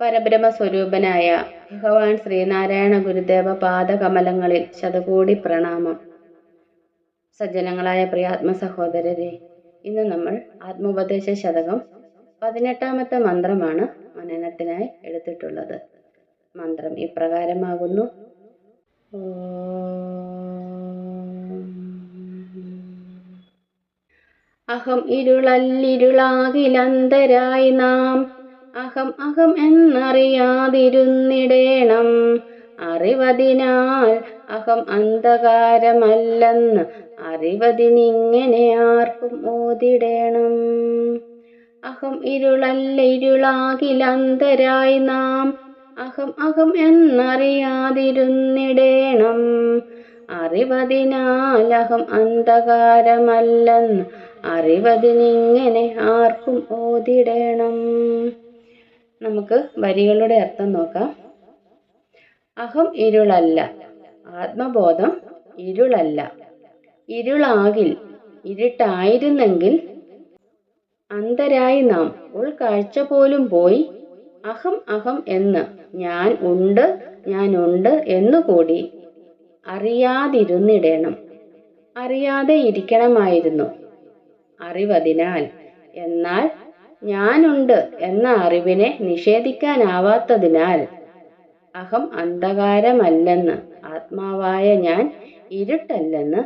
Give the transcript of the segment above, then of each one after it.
പരബ്രഹ്മസ്വരൂപനായ ഭഗവാൻ ശ്രീനാരായണ ഗുരുദേവ പാദകമലങ്ങളിൽ ശതകോടി പ്രണാമം. സജ്ജനങ്ങളായ പ്രിയാത്മ സഹോദരരെ ഇന്ന് നമ്മൾ ആത്മോപദേശ ശതകം പതിനെട്ടാമത്തെ മന്ത്രമാണ് മനനത്തിനായി എടുത്തിട്ടുള്ളത്. മന്ത്രം ഇപ്രകാരമാകുന്നു. അഹം ഇരുളല്ലിരുളാകിലന്തരായി നാം. അഹം അഹം എന്നറിയാതിരുന്നിടേണം. അറിവതിനാൽ അഹം അന്ധകാരമല്ലെന്ന് അറിവതിനിങ്ങനെ ആർക്കും ഓതിടേണം. അഹം ഇരുളല്ല ഇരുളാകിലന്തരായി നാം. അഹം അഹം എന്നറിയാതിരുന്നിടേണം. അറിവതിനാൽ അഹം അന്ധകാരമല്ലെന്ന് അറിവതിനിങ്ങനെ ആർക്കും ഓതിടേണം. നമുക്ക് വരികളുടെ അർത്ഥം നോക്കാം. അഹം ഇരുളല്ല. ആത്മബോധം ഇരുളല്ല. ഇരുളാകിൽ ഇരുട്ടായിരുന്നെങ്കിൽ അന്തരായി നാം ഉൾക്കാഴ്ച പോലും പോയി അഹം അഹം എന്ന് ഞാൻ ഉണ്ട് ഞാൻ ഉണ്ട് എന്നുകൂടി അറിയാതിരുന്നിടണം. അറിയാതെ ഇരിക്കണമായിരുന്നു. അറിവതിനാൽ. എന്നാൽ ഞാനുണ്ട് എന്ന അറിവിനെ നിഷേധിക്കാനാവാത്തതിനാൽ അഹം അന്ധകാരമല്ലെന്ന് ആത്മാവായ ഞാൻ ഇരുട്ടല്ലെന്ന്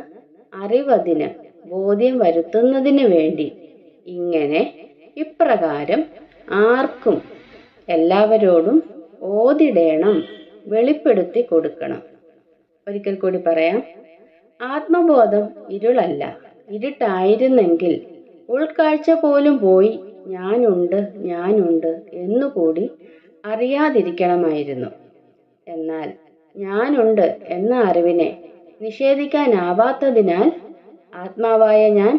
അറിവതിന് ബോധ്യം വരുത്തുന്നതിന് വേണ്ടി. ഇങ്ങനെ ഇപ്രകാരം ആർക്കും എല്ലാവരോടും ഓതിടേണം വെളിപ്പെടുത്തി കൊടുക്കണം. ഒരിക്കൽ കൂടി പറയാം. ആത്മബോധം ഇരുളല്ല ഇരുട്ടായിരുന്നെങ്കിൽ ഉൾക്കാഴ്ച പോലും പോയി ഞാനുണ്ട് ഞാനുണ്ട് എന്നുകൂടി അറിയാതിരിക്കണമായിരുന്നു. എന്നാൽ ഞാനുണ്ട് എന്ന അറിവിനെ നിഷേധിക്കാനാവാത്തതിനാൽ ആത്മാവായ ഞാൻ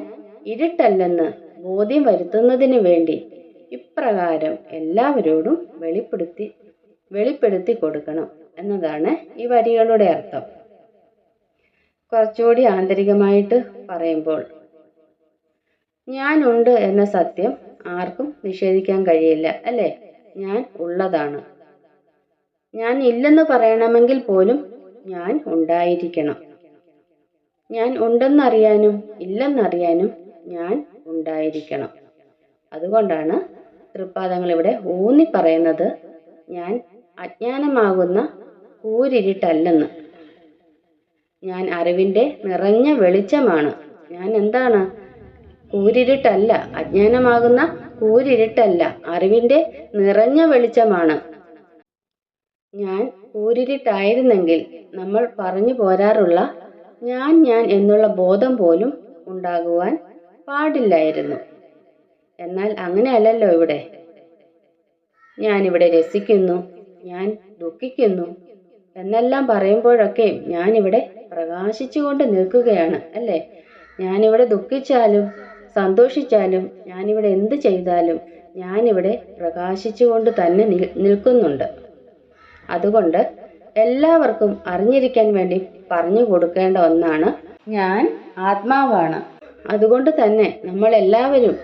ഇരുട്ടല്ലെന്ന് ബോധ്യം വരുത്തുന്നതിന് വേണ്ടി ഇപ്രകാരം എല്ലാവരോടും വെളിപ്പെടുത്തി വെളിപ്പെടുത്തി കൊടുക്കണം എന്നതാണ് ഈ വരികളുടെ അർത്ഥം. കുറച്ചുകൂടി ആന്തരികമായിട്ട് പറയുമ്പോൾ ഞാനുണ്ട് എന്ന സത്യം ആർക്കും നിഷേധിക്കാൻ കഴിയില്ല അല്ലേ? ഞാൻ ഉള്ളതാണ്. ഞാൻ ഇല്ലെന്ന് പറയണമെങ്കിൽ പോലും ഞാൻ ഉണ്ടായിരിക്കണം. ഞാൻ ഉണ്ടെന്നറിയാനും ഇല്ലെന്നറിയാനും ഞാൻ ഉണ്ടായിരിക്കണം. അതുകൊണ്ടാണ് തൃപ്പാദങ്ങൾ ഇവിടെ ഊന്നി പറയുന്നത് ഞാൻ അജ്ഞാനമാകുന്ന കൂരിരുട്ടല്ലെന്ന്. ഞാൻ അറിവിന്റെ നിറഞ്ഞ വെളിച്ചമാണ്. ഞാൻ എന്താണ്? കൂരിരുട്ടല്ല അജ്ഞാനമാകുന്ന കൂരിരുട്ടല്ല അറിവിന്റെ നിറഞ്ഞ വെളിച്ചമാണ്. ഞാൻ കൂരിരുട്ടായിരുന്നെങ്കിൽ നമ്മൾ പറഞ്ഞു പോരാറുള്ള ഞാൻ ഞാൻ എന്നുള്ള ബോധം പോലും ഉണ്ടാകുവാൻ പാടില്ലായിരുന്നു. എന്നാൽ അങ്ങനെയല്ലല്ലോ ഇവിടെ. ഞാനിവിടെ രസിക്കുന്നു ഞാൻ ദുഃഖിക്കുന്നു എന്നെല്ലാം പറയുമ്പോഴൊക്കെ ഞാനിവിടെ പ്രകാശിച്ചുകൊണ്ട് നിൽക്കുകയാണ് അല്ലേ? ഞാനിവിടെ ദുഃഖിച്ചാലും സന്തോഷിച്ചാലും ഞാനിവിടെ എന്ത് ചെയ്താലും ഞാനിവിടെ പ്രകാശിച്ചുകൊണ്ട് തന്നെ നിൽക്കുന്നുണ്ട്. അതുകൊണ്ട് എല്ലാവർക്കും അറിഞ്ഞിരിക്കാൻ വേണ്ടി പറഞ്ഞു കൊടുക്കേണ്ട ഒന്നാണ് ഞാൻ ആത്മാവാണ്. അതുകൊണ്ട് തന്നെ നമ്മൾ എല്ലാവരും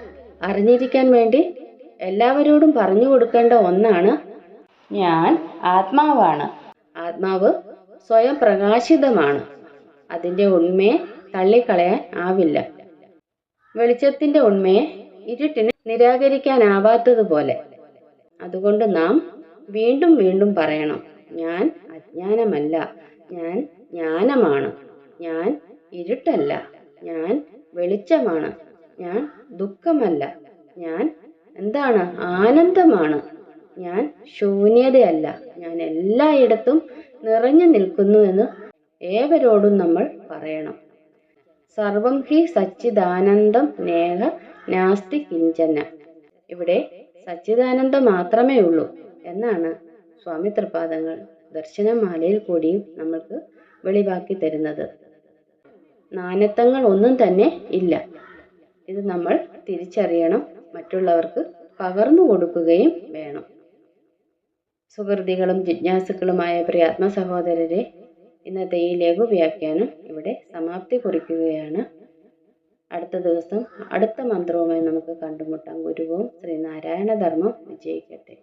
അറിഞ്ഞിരിക്കാൻ വേണ്ടി എല്ലാവരോടും പറഞ്ഞു കൊടുക്കേണ്ട ഒന്നാണ് ഞാൻ ആത്മാവാണ്. ആത്മാവ് സ്വയം പ്രകാശിതമാണ്. അതിന്റെ ഉണ്മയെ തള്ളിക്കളയാൻ ആവില്ല. വെളിച്ചത്തിന്റെ ഉണ്മയെ ഇരുട്ടിന് നിരാകരിക്കാനാവാത്തതുപോലെ. അതുകൊണ്ട് നാം വീണ്ടും വീണ്ടും പറയണം ഞാൻ അജ്ഞാനമല്ല ഞാൻ ജ്ഞാനമാണ് ഞാൻ ഇരുട്ടല്ല ഞാൻ വെളിച്ചമാണ് ഞാൻ ദുഃഖമല്ല ഞാൻ എന്താണ് ആനന്ദമാണ് ഞാൻ ശൂന്യതയല്ല. ഞാൻ എല്ലായിടത്തും നിറഞ്ഞു നിൽക്കുന്നു എന്ന് ഏവരോടും നമ്മൾ പറയണം. സർവം ഹി സച്ചിദാനന്ദം നേഹ നാസ്തി കിഞ്ചന. ഇവിടെ സച്ചിദാനന്ദം മാത്രമേ ഉള്ളൂ എന്നാണ് സ്വാമി തൃപാദങ്ങൾ ദർശനമാലയിൽ കൂടിയും നമ്മൾക്ക് വെളിവാക്കി തരുന്നത്. നാനത്വങ്ങൾ ഒന്നും തന്നെ ഇല്ല. ഇത് നമ്മൾ തിരിച്ചറിയണം. മറ്റുള്ളവർക്ക് പകർന്നു കൊടുക്കുകയും വേണം. സുഹൃതികളും ജിജ്ഞാസുക്കളുമായ പ്രിയാത്മ സഹോദരരെ ഇന്നത്തെ ഈ ലഘു വ്യാഖ്യാനം ഇവിടെ സമാപ്തി കുറിക്കുകയാണ്. അടുത്ത ദിവസം അടുത്ത മന്ത്രവുമായി നമുക്ക് കണ്ടുമുട്ടാം. ഗുരുവും ശ്രീനാരായണ ധർമ്മം വിജയിക്കട്ടെ.